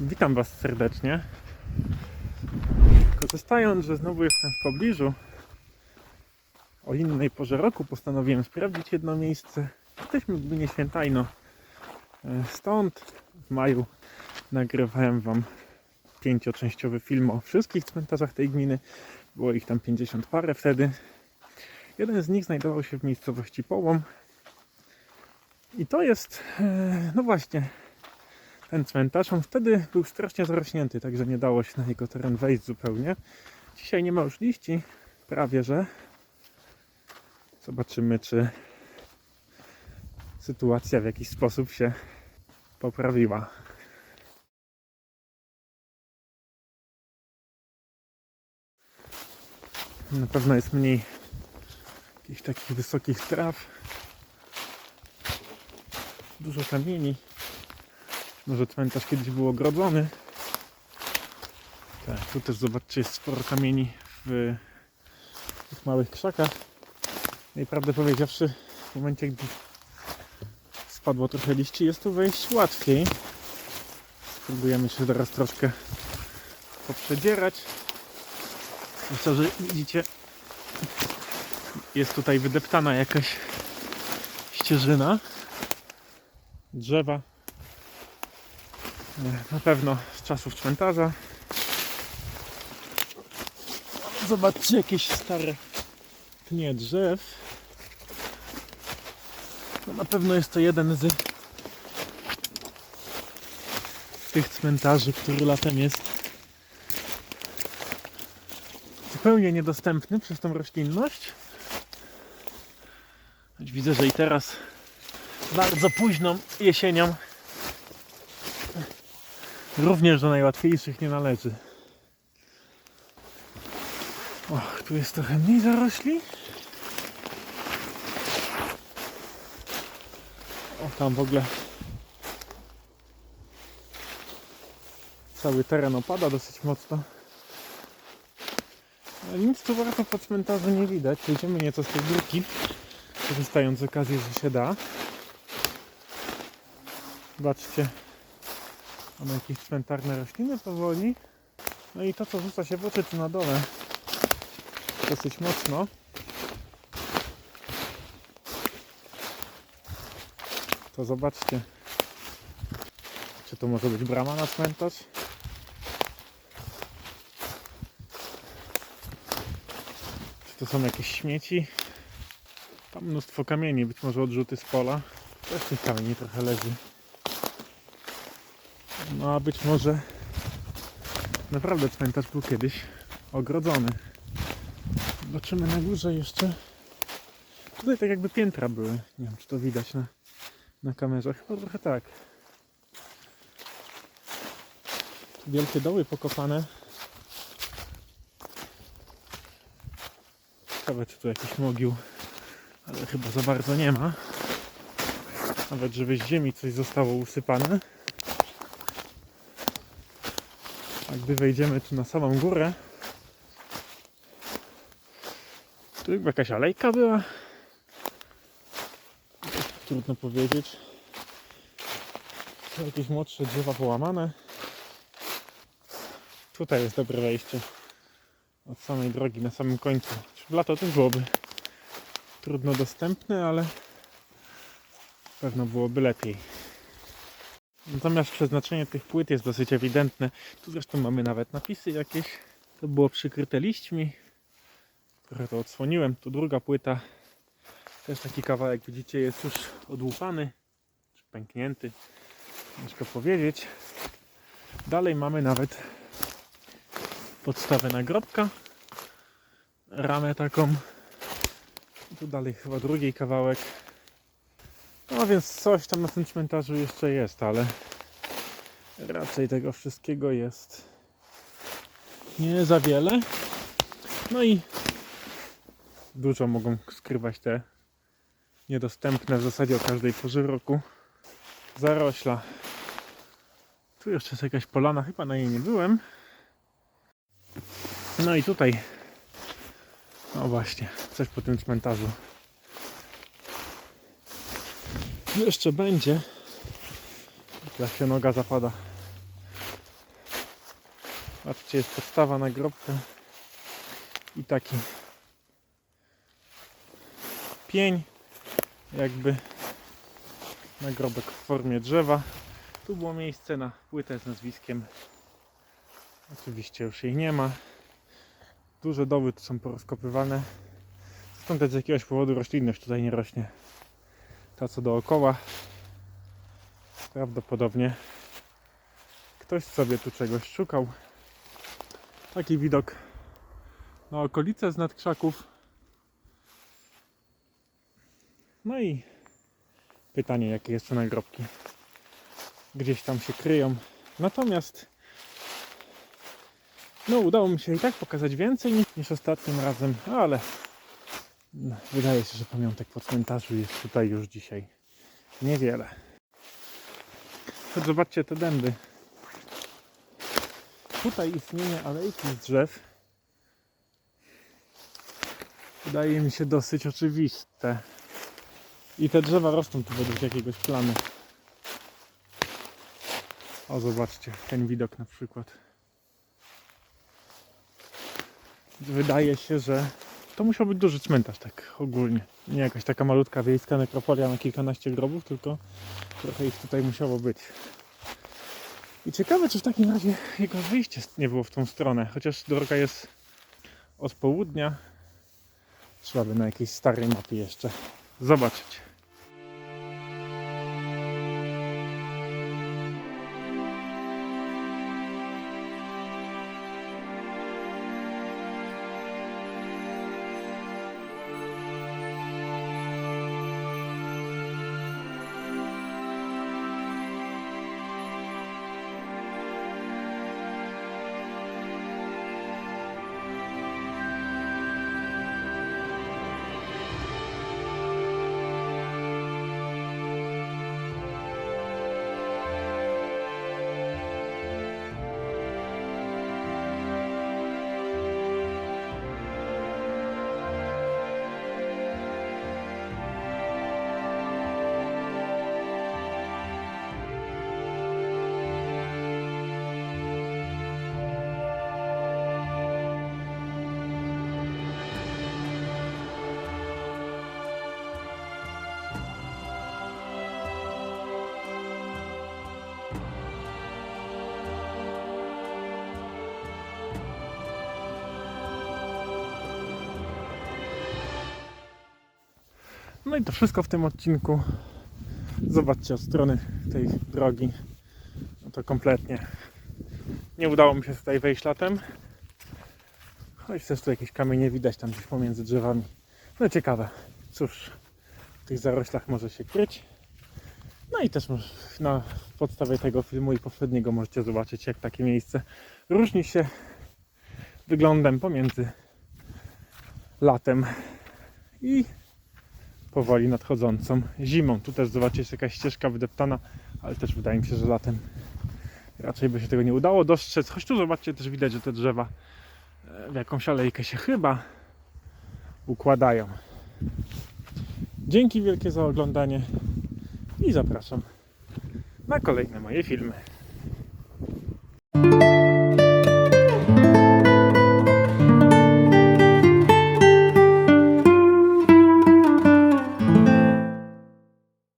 Witam Was serdecznie. Korzystając, że znowu jestem w pobliżu, o innej porze roku postanowiłem sprawdzić jedno miejsce. Jesteśmy w gminie Świętajno. E, Stąd w maju nagrywałem Wam pięcioczęściowy film o wszystkich cmentarzach tej gminy. Było ich tam 50 parę wtedy. Jeden z nich znajdował się w miejscowości Połom. I to jest, e, no właśnie, ten cmentarz. On wtedy był strasznie zarośnięty, także nie dało się na jego teren wejść zupełnie. Dzisiaj nie ma już liści, prawie że. Zobaczymy, czy sytuacja w jakiś sposób się poprawiła. Na pewno jest mniej jakichś takich wysokich traw. Dużo kamieni. Może cmentarz kiedyś był ogrodzony. Tak, tu też zobaczcie, jest sporo kamieni w tych małych krzakach. No I prawdę powiedziawszy, w momencie, gdy spadło trochę liści, jest tu wejść łatwiej. Spróbujemy się teraz troszkę poprzedzierać. Myślę, że widzicie, jest tutaj wydeptana jakaś ścieżyna. Drzewa na pewno z czasów cmentarza. Zobaczcie jakieś stare pnie drzew. No na pewno jest to jeden z tych cmentarzy, który latem jest zupełnie niedostępny przez tą roślinność. Choć widzę, że i teraz bardzo późną jesienią Również do najłatwiejszych nie należy. Och, tu jest trochę mniej zarośli. O, tam w ogóle cały teren opada dosyć mocno. Ale nic tu warto po cmentarzu nie widać. Przejdziemy nieco z tej górki, korzystając z okazji, że się da. Zobaczcie, Mamy jakieś cmentarne rośliny powoli. No i to co rzuca się w oczy tu na dole dosyć mocno. To zobaczcie. Czy to może być brama na cmentarz? Czy to są jakieś śmieci? Tam mnóstwo kamieni, być może odrzuty z pola. Też tych kamieni trochę leży. No a być może naprawdę cmentarz był kiedyś ogrodzony. Zobaczymy na górze jeszcze. Tutaj tak jakby piętra były. Nie wiem czy to widać na, na kamerze. Chyba trochę tak. Wielkie doły pokopane. Ciekawe czy tu jakiś mogił. Ale chyba za bardzo nie ma. Nawet żeby z ziemi coś zostało usypane. A gdy wejdziemy tu na samą górę, tu jakby jakaś alejka była. Trudno powiedzieć. Tu jakieś młodsze drzewa połamane. Tutaj jest dobre wejście. Od samej drogi na samym końcu. W lato też byłoby trudno dostępne, ale pewno byłoby lepiej. Natomiast przeznaczenie tych płyt jest dosyć ewidentne. Tu zresztą mamy nawet napisy jakieś. To było przykryte liśćmi. Trochę to odsłoniłem. Tu druga płyta. Też taki kawałek, widzicie, jest już odłupany. Czy pęknięty. Ciężko powiedzieć. Dalej mamy nawet podstawę nagrobka. Ramę taką. Tu dalej chyba drugi kawałek. No więc coś tam na tym cmentarzu jeszcze jest, ale raczej tego wszystkiego jest nie za wiele. No i dużo mogą skrywać te niedostępne w zasadzie o każdej porze roku zarośla. Tu jeszcze jest jakaś polana, chyba na niej nie byłem. No i tutaj, no właśnie, coś po tym cmentarzu jeszcze będzie. Jak się noga zapada Patrzcie, jest podstawa na grobkę i taki pień, jakby nagrobek w formie drzewa. Tu było miejsce na płytę z nazwiskiem. Oczywiście już jej nie ma. Duże doły tu są porozkopywane. Stąd z jakiegoś powodu roślinność tutaj nie rośnie. Co dookoła. Prawdopodobnie ktoś sobie tu czegoś szukał. Taki widok na okolice z nad krzaków. No i pytanie, jakie jeszcze nagrobki gdzieś tam się kryją. Natomiast no udało mi się i tak pokazać więcej niż, ostatnim razem, ale wydaje się, że pamiątek po cmentarzu jest tutaj już dzisiaj niewiele. Choć zobaczcie te dęby. Tutaj istnienie alejki z drzew wydaje mi się dosyć oczywiste. I te drzewa rosną tu według jakiegoś planu. O, zobaczcie, ten widok na przykład. Wydaje się, że to musiał być duży cmentarz, tak ogólnie. Nie jakaś taka malutka wiejska nekropolia na kilkanaście grobów, tylko trochę ich tutaj musiało być. I ciekawe, czy w takim razie jego wyjście nie było w tą stronę, chociaż droga jest od południa. Trzeba by na jakiejś starej mapie jeszcze zobaczyć. No i to wszystko w tym odcinku. Zobaczcie od strony tej drogi. No to kompletnie nie udało mi się tutaj wejść latem. Choć też tu jakieś kamienie widać tam gdzieś pomiędzy drzewami. No ciekawe, cóż w tych zaroślach może się kryć. No i też na podstawie tego filmu i poprzedniego możecie zobaczyć jak takie miejsce różni się wyglądem pomiędzy latem i powoli nadchodzącą zimą. Tu też zobaczcie jest jakaś ścieżka wydeptana, ale też wydaje mi się, że latem raczej by się tego nie udało dostrzec. Choć tu zobaczcie też widać, że te drzewa e, w jakąś alejkę się chyba układają. Dzięki wielkie za oglądanie i zapraszam na kolejne moje filmy.